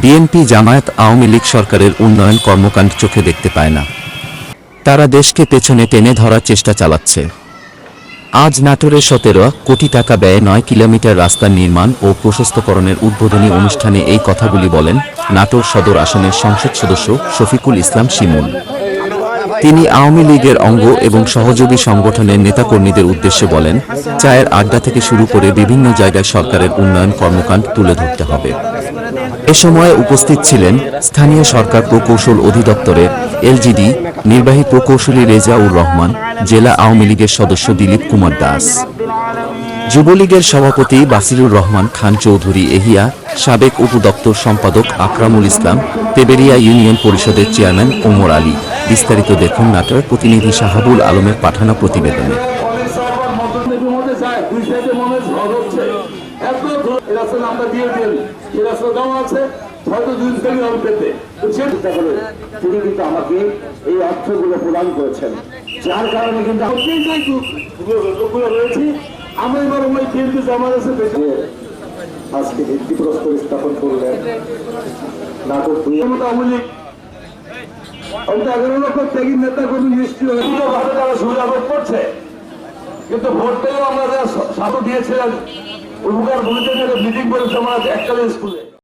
BNP Jamaat Awami League সরকারের উন্নয়ন কর্মকাণ্ড চোখে দেখতে পায় না। তারা দেশকে পেছনে টেনে ধরার চেষ্টা চালাচ্ছে। আজ নাটোরে সতেরো কোটি টাকা ব্যয়ে নয় কিলোমিটার রাস্তা নির্মাণ ও প্রশস্তকরণের উদ্বোধনী অনুষ্ঠানে এই কথাগুলি বলেন নাটোর সদর আসনের সংসদ সদস্য শফিকুল ইসলাম শিমুল। তিনি আওয়ামী লীগের অঙ্গ এবং সহযোগী সংগঠনের নেতাকর্মীদের উদ্দেশ্যে বলেন, চায়ের আড্ডা থেকে শুরু করে বিভিন্ন জায়গায় সরকারের উন্নয়ন কর্মকাণ্ড তুলে ধরতে হবে। এ সময় উপস্থিত ছিলেন স্থানীয় সরকার প্রকৌশল অধিদপ্তরের এলজিডি নির্বাহী প্রকৌশলী রেজাউর রহমান, জেলা আওয়ামী লীগের সদস্য দিলীপ কুমার দাস। যুবলীগের সভাপতি বাসিরুর রহমান খান চৌধুরী এহিয়া, সাবেক উপদপ্তর সম্পাদক আকরামুল ইসলাম, তেবেরিয়া ইউনিয়ন পরিষদের চেয়ারম্যান ওমর আলী। বিস্তারিত দেখুন নাটোর প্রতিনিধি শাহাবুল আলমের পাঠানো প্রতিবেদনে। এই রাস্তা আমরা দিয়ে দিই এই রাস্তা দেওয়া আছে। হয়তো দুই থেকে তিনি কিন্তু আমাকে এই অর্থগুলো প্রদান করেছেন। যার কারণে কিন্তু আমি এবার ওই বিএনপি জামাত আজকে ভিত্তিপ্রস্তর স্থাপন করলেন। নাটক লক্ষ ত্যাগী নেতা কর্মী সুবিধা করছে। কিন্তু ভোট পেলেও আমরা যারা সাথে দিয়েছিলাম উপকার ভূমিতে মিটিং করেছে আমরা এককালে স্কুলে।